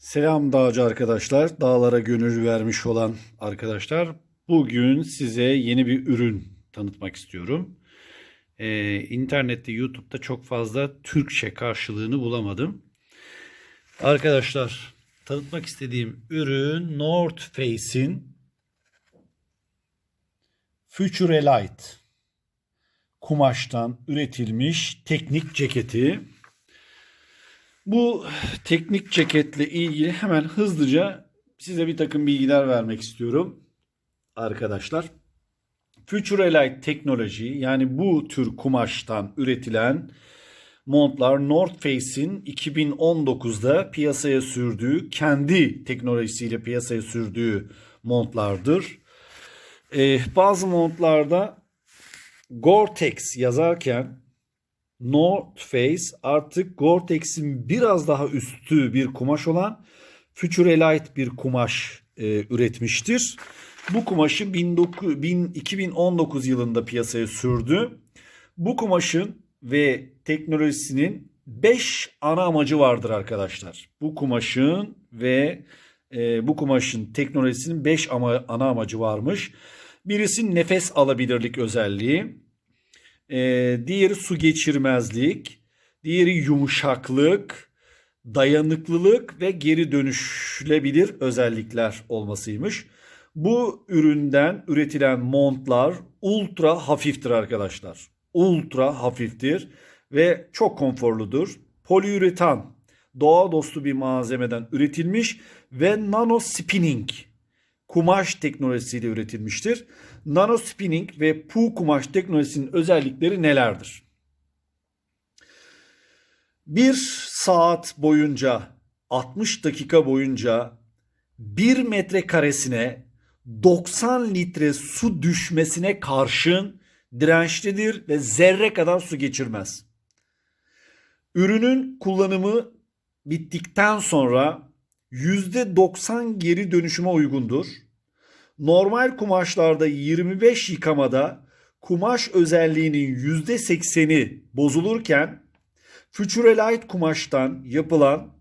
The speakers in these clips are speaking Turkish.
Selam dağcı arkadaşlar, dağlara gönül vermiş olan arkadaşlar. Bugün size yeni bir ürün tanıtmak istiyorum. Ee, internette, YouTube'da çok fazla Türkçe karşılığını bulamadım. Arkadaşlar, tanıtmak istediğim ürün North Face'in Futurelite kumaştan üretilmiş teknik ceketi. Bu teknik ceketle ilgili hemen hızlıca size bir takım bilgiler vermek istiyorum arkadaşlar. Futurelite teknoloji yani bu tür kumaştan üretilen montlar North Face'in 2019'da piyasaya sürdüğü, kendi teknolojisiyle piyasaya sürdüğü montlardır. Ee, bazı montlarda Gore-Tex yazarken North Face artık Gore-Tex'in biraz daha üstü bir kumaş olan Futurelite bir kumaş e, üretmiştir. Bu kumaşı 19, bin- 2019 yılında piyasaya sürdü. Bu kumaşın ve teknolojisinin 5 ana amacı vardır arkadaşlar. Bu kumaşın ve e, bu kumaşın teknolojisinin 5 ama, ana amacı varmış. Birisi nefes alabilirlik özelliği. Ee, diğeri su geçirmezlik, diğeri yumuşaklık, dayanıklılık ve geri dönüşülebilir özellikler olmasıymış. Bu üründen üretilen montlar ultra hafiftir arkadaşlar. Ultra hafiftir ve çok konforludur. Poliüretan, doğa dostu bir malzemeden üretilmiş ve nano spinning kumaş teknolojisiyle üretilmiştir. Nano spinning ve pu kumaş teknolojisinin özellikleri nelerdir? Bir saat boyunca 60 dakika boyunca 1 metre karesine 90 litre su düşmesine karşın dirençlidir ve zerre kadar su geçirmez. Ürünün kullanımı bittikten sonra %90 geri dönüşüme uygundur. Normal kumaşlarda 25 yıkamada kumaş özelliğinin %80'i bozulurken Futurelite kumaştan yapılan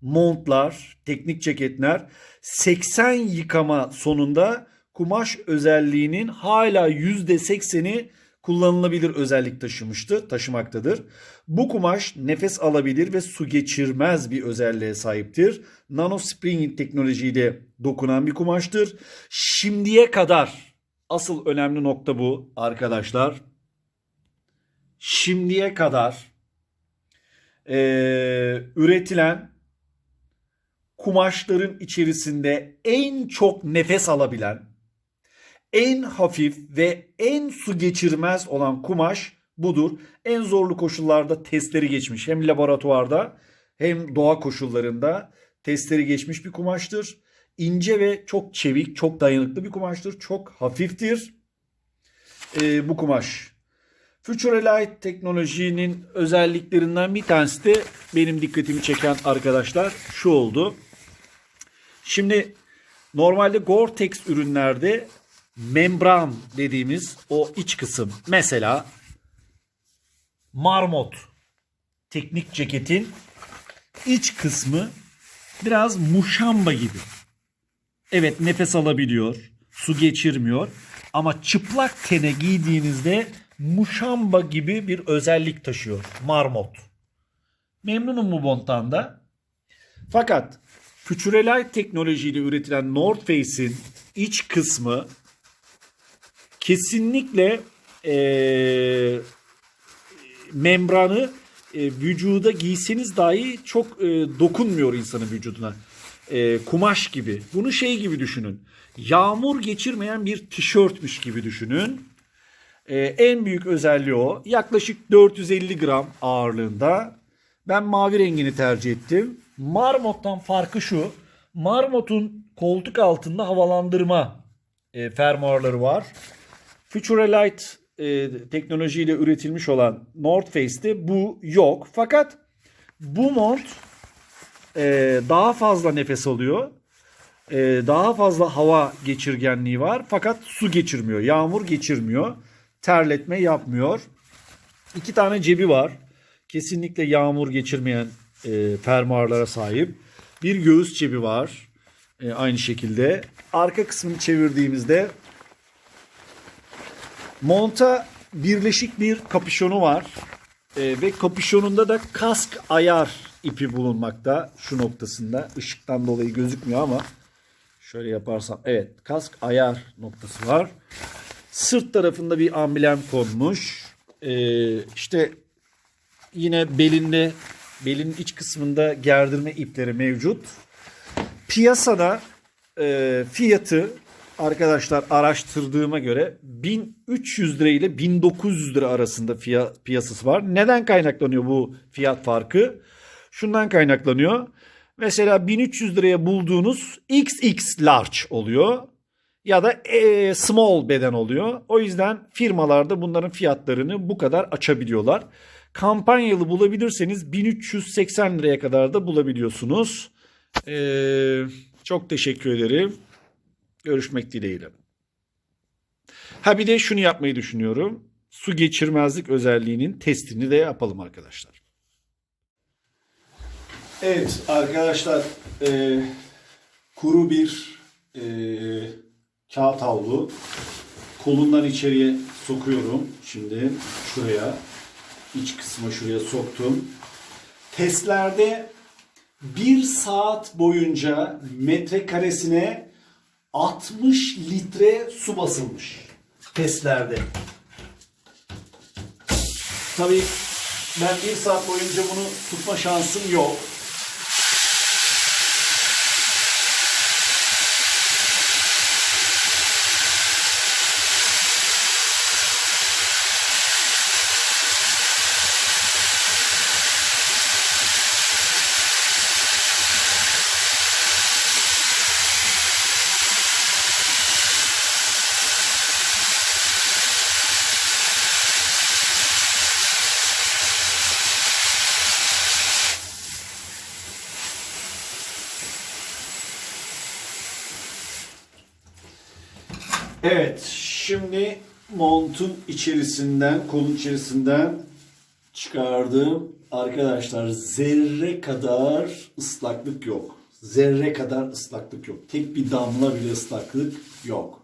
montlar, teknik ceketler 80 yıkama sonunda kumaş özelliğinin hala %80'i kullanılabilir özellik taşımıştı, taşımaktadır. Bu kumaş nefes alabilir ve su geçirmez bir özelliğe sahiptir. Nano spring teknolojiyle dokunan bir kumaştır. Şimdiye kadar asıl önemli nokta bu arkadaşlar. Şimdiye kadar eee, üretilen kumaşların içerisinde en çok nefes alabilen, en hafif ve en su geçirmez olan kumaş budur. En zorlu koşullarda testleri geçmiş. Hem laboratuvarda hem doğa koşullarında testleri geçmiş bir kumaştır. İnce ve çok çevik, çok dayanıklı bir kumaştır. Çok hafiftir Ee, bu kumaş. Futurelite teknolojinin özelliklerinden bir tanesi de benim dikkatimi çeken arkadaşlar şu oldu. Şimdi normalde Gore-Tex ürünlerde membran dediğimiz o iç kısım mesela marmot teknik ceketin iç kısmı biraz muşamba gibi. Evet nefes alabiliyor, su geçirmiyor ama çıplak tene giydiğinizde muşamba gibi bir özellik taşıyor marmot. Memnunum bu monttan da. Fakat Futurelite teknolojiyle üretilen North Face'in iç kısmı kesinlikle eee, membranı e, vücuda giyseniz dahi çok e, dokunmuyor insanın vücuduna. E, kumaş gibi. Bunu şey gibi düşünün. Yağmur geçirmeyen bir tişörtmüş gibi düşünün. E, en büyük özelliği o. Yaklaşık 450 gram ağırlığında. Ben mavi rengini tercih ettim. Marmot'tan farkı şu. Marmot'un koltuk altında havalandırma e, fermuarları var. Futurelite e, teknolojiyle üretilmiş olan North Face'te bu yok. Fakat bu mont e, daha fazla nefes alıyor. E, daha fazla hava geçirgenliği var. Fakat su geçirmiyor. Yağmur geçirmiyor. Terletme yapmıyor. İki tane cebi var. Kesinlikle yağmur geçirmeyen e, fermuarlara sahip. Bir göğüs cebi var. E, aynı şekilde. Arka kısmını çevirdiğimizde monta birleşik bir kapüşonu var. E, ve kapüşonunda da kask ayar ipi bulunmakta. Şu noktasında. Işıktan dolayı gözükmüyor ama şöyle yaparsam. Evet kask ayar noktası var. Sırt tarafında bir amblem konmuş. E, işte yine belinde belin iç kısmında gerdirme ipleri mevcut. Piyasada e, fiyatı arkadaşlar araştırdığıma göre 1300 lira ile 1900 lira arasında fiyat, piyasası var. Neden kaynaklanıyor bu fiyat farkı? Şundan kaynaklanıyor. Mesela 1300 liraya bulduğunuz XX large oluyor ya da e, small beden oluyor. O yüzden firmalarda bunların fiyatlarını bu kadar açabiliyorlar. Kampanyalı bulabilirseniz 1380 liraya kadar da bulabiliyorsunuz. Ee, çok teşekkür ederim. Görüşmek dileğiyle. Ha bir de şunu yapmayı düşünüyorum. Su geçirmezlik özelliğinin testini de yapalım arkadaşlar. Evet arkadaşlar e, kuru bir e, kağıt havlu kolundan içeriye sokuyorum. Şimdi şuraya iç kısma şuraya soktum. Testlerde bir saat boyunca metrekaresine 60 litre su basılmış. Testlerde. Tabii ben bir saat boyunca bunu tutma şansım yok. Evet, şimdi montun içerisinden, kolun içerisinden çıkardım. Arkadaşlar zerre kadar ıslaklık yok. Zerre kadar ıslaklık yok. Tek bir damla bile ıslaklık yok.